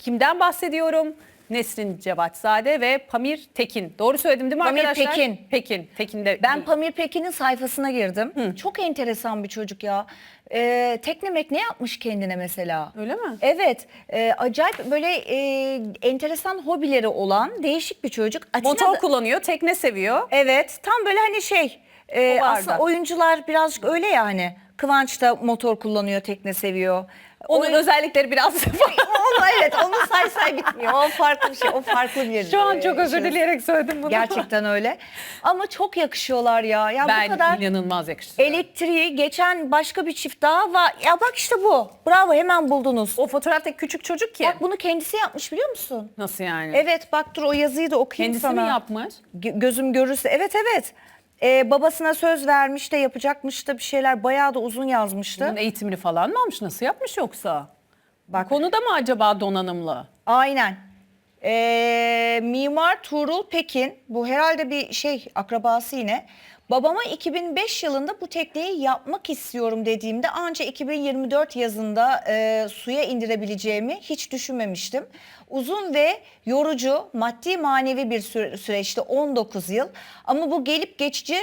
Kimden bahsediyorum? Nesrin Cevatzade ve Pamir Tekin. Doğru söyledim değil mi Pamir arkadaşlar? Pekin. Pekin. Tekin de Ben Pamir Pekin'in sayfasına girdim. Çok enteresan bir çocuk ya. Ee, teknemek ne yapmış kendine mesela? Öyle mi? Evet. e, acayip böyle e, enteresan hobileri olan değişik bir çocuk. Atina motor kullanıyor, tekne seviyor. Evet. Tam böyle hani şey. e, aslında oyuncular birazcık öyle yani. Kıvanç da motor kullanıyor, tekne seviyor. Onun Oyun- özellikleri biraz Onu evet onu say say bitmiyor. O farklı bir şey. O farklı bir Şu an çok özür dileyerek söyledim bunu. Gerçekten öyle. Ama çok yakışıyorlar ya. Ya ben bu kadar inanılmaz yakıştı. elektriği geçen başka bir çift daha var. Ya bak işte bu. Bravo hemen buldunuz. o fotoğraftaki küçük çocuk ki. Bak bunu kendisi yapmış biliyor musun? Nasıl yani? Evet bak dur o yazıyı da okuyayım Kendisi sana. mi yapmış? Gö- gözüm görürse. Evet evet. Ee, babasına söz vermiş de yapacakmış da bir şeyler bayağı da uzun yazmıştı. Bunun eğitimini falan mı almış? Nasıl yapmış yoksa? Bak. Konuda mı acaba donanımlı? Aynen. Ee, Mimar Tuğrul Pekin bu herhalde bir şey akrabası yine. Babama 2005 yılında bu tekneyi yapmak istiyorum dediğimde anca 2024 yazında e, suya indirebileceğimi hiç düşünmemiştim. Uzun ve yorucu maddi manevi bir süre- süreçti 19 yıl ama bu gelip geçici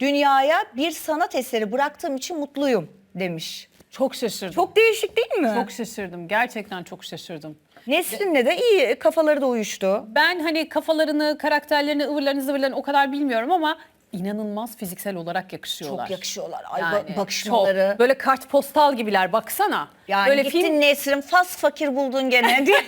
dünyaya bir sanat eseri bıraktığım için mutluyum demiş. Çok şaşırdım. Çok değişik değil mi? çok şaşırdım. Gerçekten çok şaşırdım. Nesrin'le de iyi kafaları da uyuştu. Ben hani kafalarını, karakterlerini, ıvırlarını, zıvırlarını o kadar bilmiyorum ama inanılmaz fiziksel olarak yakışıyorlar. Çok yakışıyorlar. Ay Yani ba- bakışmaları. Çok. Böyle kartpostal gibiler baksana. Yani Böyle gittin film Nesrin fas fakir buldun gene diye.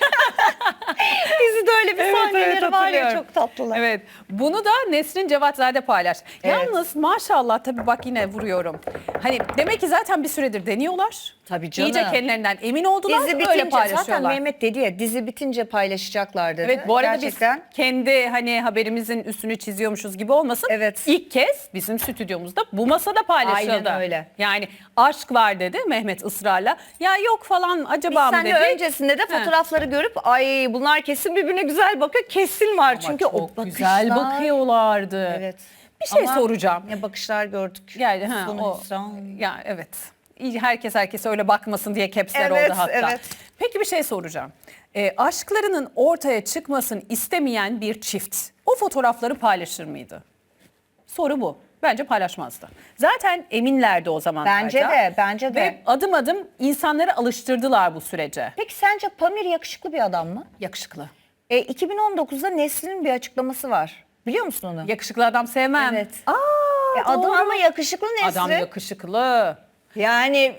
Bizi de öyle bir sahneleri var ya çok tatlılar. Evet. Bunu da Nesrin Cevatzade paylaş. Evet. Yalnız maşallah tabii bak yine vuruyorum. Hani demek ki zaten bir süredir deniyorlar. Tabii canım. İyice kendilerinden emin oldular. Dizi öyle bitince paylaşıyorlar. zaten Mehmet dedi ya dizi bitince paylaşacaklar dedi. Evet bu arada Gerçekten. biz kendi hani haberimizin üstünü çiziyormuşuz gibi olmasın. Evet. İlk kez bizim stüdyomuzda bu masada paylaşıldı. Aynen öyle. Yani aşk var dedi Mehmet ısrarla. Ya yok falan Biz acaba mı seninle dedi. öncesinde de fotoğrafları görüp ay bunlar kesin birbirine güzel bakıyor. Kesin var Ama çünkü çok o bakışlar. güzel bakıyorlardı. Evet. Bir şey Ama soracağım. Ne bakışlar gördük. Geldi ha Sonu o. hüsran. Ya evet. İyi, Herkes herkese öyle bakmasın diye kepsler Evet, oldu hatta. evet. Peki bir şey soracağım. Ee, aşklarının ortaya çıkmasını istemeyen bir çift o fotoğrafları paylaşır mıydı? Soru bu. Bence paylaşmazdı. Zaten eminlerdi o zaman. Bence de, bence de. Ve adım adım insanları alıştırdılar bu sürece. Peki sence Pamir yakışıklı bir adam mı? Yakışıklı. E, 2019'da Nesrin'in bir açıklaması var. Biliyor musun onu? Yakışıklı adam sevmem. Evet. Aa, E, adam doğru. ama yakışıklı Nesrin. Adam yakışıklı. Yani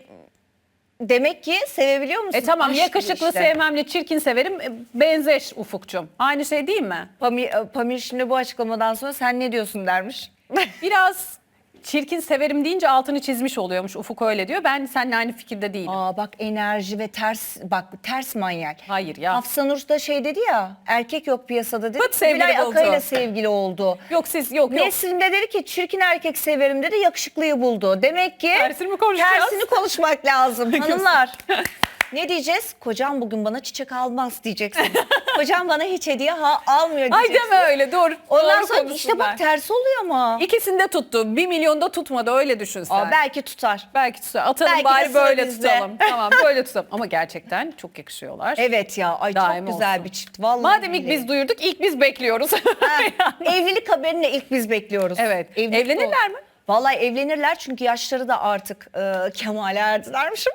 demek ki sevebiliyor musun? E tamam Aşk yakışıklı işte. sevmemle çirkin severim. E, Benzeş Ufukçum. Aynı şey değil mi? Pamir, e, Pamir şimdi bu açıklamadan sonra sen ne diyorsun dermiş. Biraz çirkin severim deyince altını çizmiş oluyormuş. Ufuk öyle diyor. Ben seninle aynı fikirde değilim. Aa bak enerji ve ters bak ters manyak. Hayır ya. Hafsa Nur da şey dedi ya erkek yok piyasada dedi. Pıt sevgili Gülay oldu. Akay'la sevgili oldu. Yok siz yok yok. Nesrin de dedi ki çirkin erkek severim dedi yakışıklıyı buldu. Demek ki Tersini mi konuşacağız? tersini konuşmak lazım hanımlar. Ne diyeceğiz? Kocam bugün bana çiçek almaz diyeceksin. Kocam bana hiç hediye ha, almıyor Ay diyeceksin. deme öyle dur. Ondan Doğru sonra işte bak ben. tersi oluyor ama. İkisinde tuttu. Bir milyonda tutmadı öyle düşün sen. Aa, belki tutar. Belki tutar. Atalım Belki de bari sıra böyle bizde. tutalım. tamam böyle tutalım. Ama gerçekten çok yakışıyorlar. Evet ya ay Daim çok güzel olsun. bir çift. Vallahi Madem ilk billahi. biz duyurduk ilk biz bekliyoruz. Ha, Evlilik haberini ilk biz bekliyoruz. Evet. Evlilik Evlenirler mi? Vallahi evlenirler çünkü yaşları da artık e, kemale erdilermişim.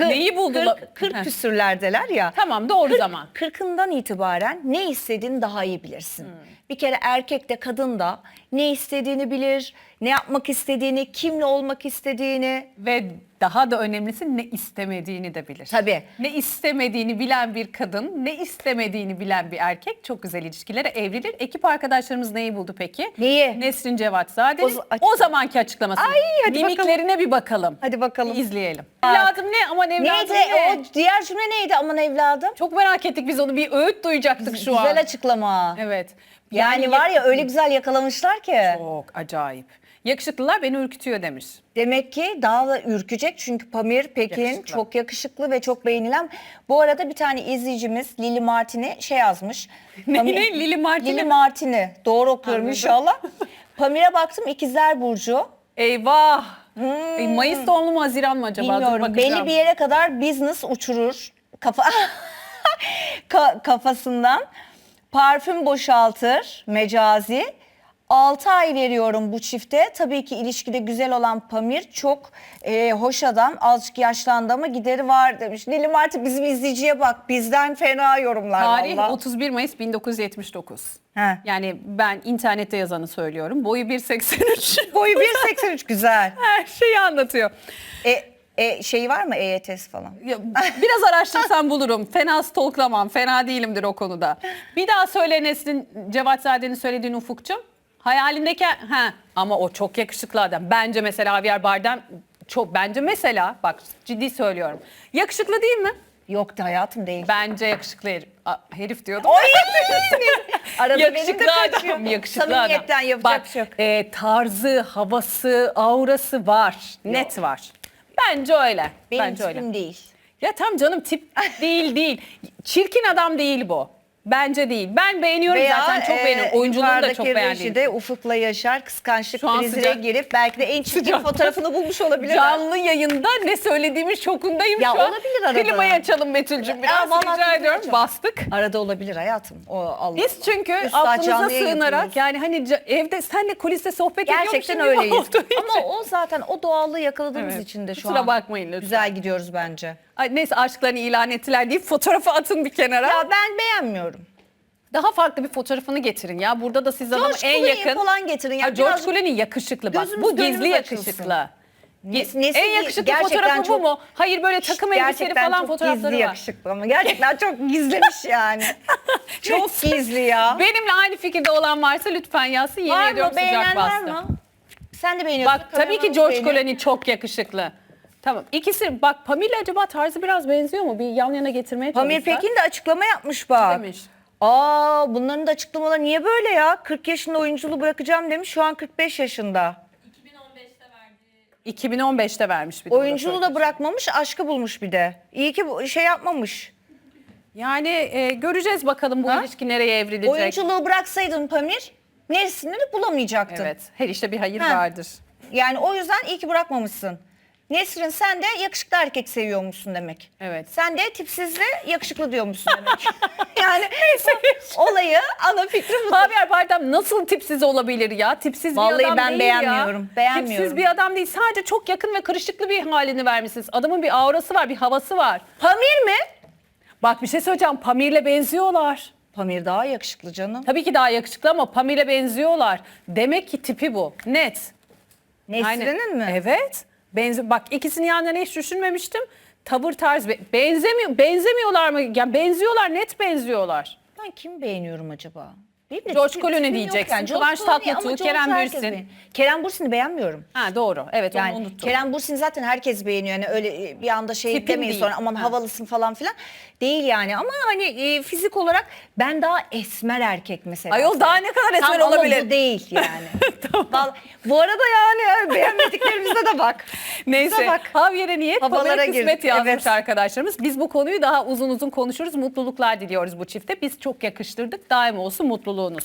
Neyi buldular? Kırk, kırk Heh. küsürlerdeler ya. tamam doğru zaman. Kırkından itibaren ne istediğini daha iyi bilirsin. Hmm. Bir kere erkek de kadın da ne istediğini bilir, ne yapmak istediğini, kimle olmak istediğini. Ve daha da önemlisi ne istemediğini de bilir. Tabii. Ne istemediğini bilen bir kadın, ne istemediğini bilen bir erkek çok güzel ilişkilere evrilir. Ekip arkadaşlarımız neyi buldu peki? Neyi? Nesrin Cevatzade'nin O o, z- zamanki açıklaması. Ay, hadi Mimiklerine bir bakalım. Hadi bakalım. İzleyelim. Evladım ne? Aman evladım Neydi? ne? O diğer cümle neydi aman evladım? Çok merak ettik biz onu. Bir öğüt duyacaktık şu an. Güzel açıklama. Evet. Yani, var ya öyle güzel yakalamışlar ki. Çok acayip. Yakışıklılar beni ürkütüyor demiş. Demek ki daha da ürkecek çünkü Pamir Pekin Yakışıklı. çok yakışıklı ve çok beğenilen. Bu arada bir tane izleyicimiz Lili Martin'i şey yazmış. Ne, Pamir- ne? Lili Martin'i Lili? Martin'i. Doğru okuyorum Anladım. inşallah. Pamir'e baktım ikizler Burcu. Eyvah. Ey, Mayıs doğumlu mu Haziran mı acaba? Hmm. Bilmiyorum. Belli bir yere kadar business uçurur. Kafa ka- kafasından. Parfüm boşaltır mecazi. 6 ay veriyorum bu çifte. Tabii ki ilişkide güzel olan Pamir çok e, hoş adam. Azıcık yaşlandı ama gideri var demiş. Nilim artık bizim izleyiciye bak. Bizden fena yorumlar Tarih valla. 31 Mayıs 1979. He. Yani ben internette yazanı söylüyorum. Boyu 1.83. Boyu 1.83 güzel. Her şeyi anlatıyor. E, e, şey var mı EYT'si falan? Ya, biraz araştırsam bulurum. Fena stalklamam. Fena değilimdir o konuda. Bir daha söyle Neslin Cevatzade'nin söylediğini Ufuk'cum. Hayalindeki ha ama o çok yakışıklı adam. Bence mesela Javier Bardem çok bence mesela bak ciddi söylüyorum. Yakışıklı değil mi? Yok da hayatım değil. Bence yakışıklı herif, A, herif diyordum. Oy! Arada yakışıklı adam, yakışıklı Samimiyetten adam. yapacak Bak, bir şey yok. e, tarzı, havası, aurası var. Net var. Bence öyle. Benim Bence öyle. tipim değil. Ya tam canım tip değil değil. Çirkin adam değil bu. Bence değil. Ben beğeniyorum zaten çok e, beğeniyorum. Oyunculuğunu da çok beğendim. rejide Ufuk'la Yaşar kıskançlık Şu an krizine sıcak- girip belki de en çirkin Sıcak. fotoğrafını bulmuş olabilirler. Canlı yayında ne söylediğimiz şokundayım Ya şu an. olabilir arada. Klimayı açalım Betül'cüm biraz vallahi rica klimayı ediyorum. açalım. Bastık. Arada olabilir hayatım. O Allah. Biz çünkü Üstad aklımıza canlı yayın sığınarak yapıyoruz. yani hani ca- evde senle kuliste sohbet Gerçekten ediyormuşum gibi öyleyiz. olduğu için. Ama o zaten o doğallığı yakaladığımız Evet. için de şu Kusura an. bakmayın lütfen. Güzel gidiyoruz bence. Ay, neyse aşklarını ilan ettiler deyip fotoğrafı atın bir kenara. Ya ben beğenmiyorum. Daha farklı bir fotoğrafını getirin ya. Burada da siz adamı George en Clooney'i yakın. falan getirin. Ya Ha, George biraz- Clooney yakışıklı bak. Gözümüz Bu gönlümüz gizli açılsın. yakışıklı. Nes- nesi en yakışıklı gerçekten fotoğrafı bu çok- mu? Hayır böyle takım elbiseli Gerçekten falan çok fotoğrafları gizli var. yakışıklı ama gerçekten çok gizlemiş yani. çok gizli ya. Benimle aynı fikirde olan varsa lütfen yazsın. Yemin ediyorum sıcak beğenen var bastı. mı? Sen de beğeniyorsun. Bak tabii ki George. Clooney çok yakışıklı. Tamam. İkisi bak Pamela acaba tarzı biraz benziyor mu? Bir yan yana getirmeye Pamir çalışsak. Pekin de açıklama yapmış bak. Demiş. Aa bunların da açıklamaları niye böyle ya? 40 yaşında oyunculuğu bırakacağım demiş. Şu an 45 yaşında. 2015'te vermiş bir de. Oyunculuğu da bırakmamış, aşkı bulmuş bir de. İyi ki bu şey yapmamış. Yani e, göreceğiz bakalım bu Ha? ilişki nereye evrilecek. Oyunculuğu bıraksaydın Pamir, neresini de bulamayacaktın. Evet. Her işte bir hayır Ha. vardır. Yani o yüzden iyi ki bırakmamışsın. Nesrin sen de yakışıklı erkek seviyormuşsun demek. Evet. Sen de tipsizle yakışıklı diyormuşsun demek. yani olayı ana fikri bu. Javier Bardem nasıl tipsiz olabilir ya? Tipsiz Vallahi bir adam ben değil beğenmiyorum, ya. beğenmiyorum. Tipsiz bir adam değil. Sadece çok yakın ve kırışıklı bir halini vermişsiniz. Adamın bir aurası var, bir havası var. Pamir mi? Bak bir şey söyleyeceğim. Pamir'le benziyorlar. Pamir daha yakışıklı canım. Tabii ki daha yakışıklı ama Pamir'le benziyorlar. Demek ki tipi bu. Net. Nesrin'in mi? Evet. Benzi Bak ikisini yan yana hiç düşünmemiştim. Tavır tarz be- benzemiyor benzemiyorlar mı? Yani benziyorlar, net benziyorlar. Ben kimi beğeniyorum acaba? Benim de George tipim- tipim yok diyeceksin. George Kıvanç Tatlıtuğ, George Kerem herkes Bürsin. beğeniyor. Kerem Bürsin'i beğenmiyorum. Ha doğru. Evet Yani onu unuttum. Kerem Bürsin zaten herkes beğeniyor. Yani öyle e, bir anda şey Tipim demeyin değil. sonra aman Ha. havalısın falan filan. Değil yani ama hani e, fizik olarak ben daha esmer erkek mesela. Ayol daha ne kadar esmer Tam olabilir? Ama bu değil yani. Vallahi- bu arada yani beğenmediklerimize de bak. Neyse. Bize bak. Javier'e niyet, Havalara girdik, kısmet yazmış evet. arkadaşlarımız. Biz bu konuyu daha uzun uzun konuşuruz. Mutluluklar diliyoruz bu çifte. Biz çok yakıştırdık. Daim olsun alunos.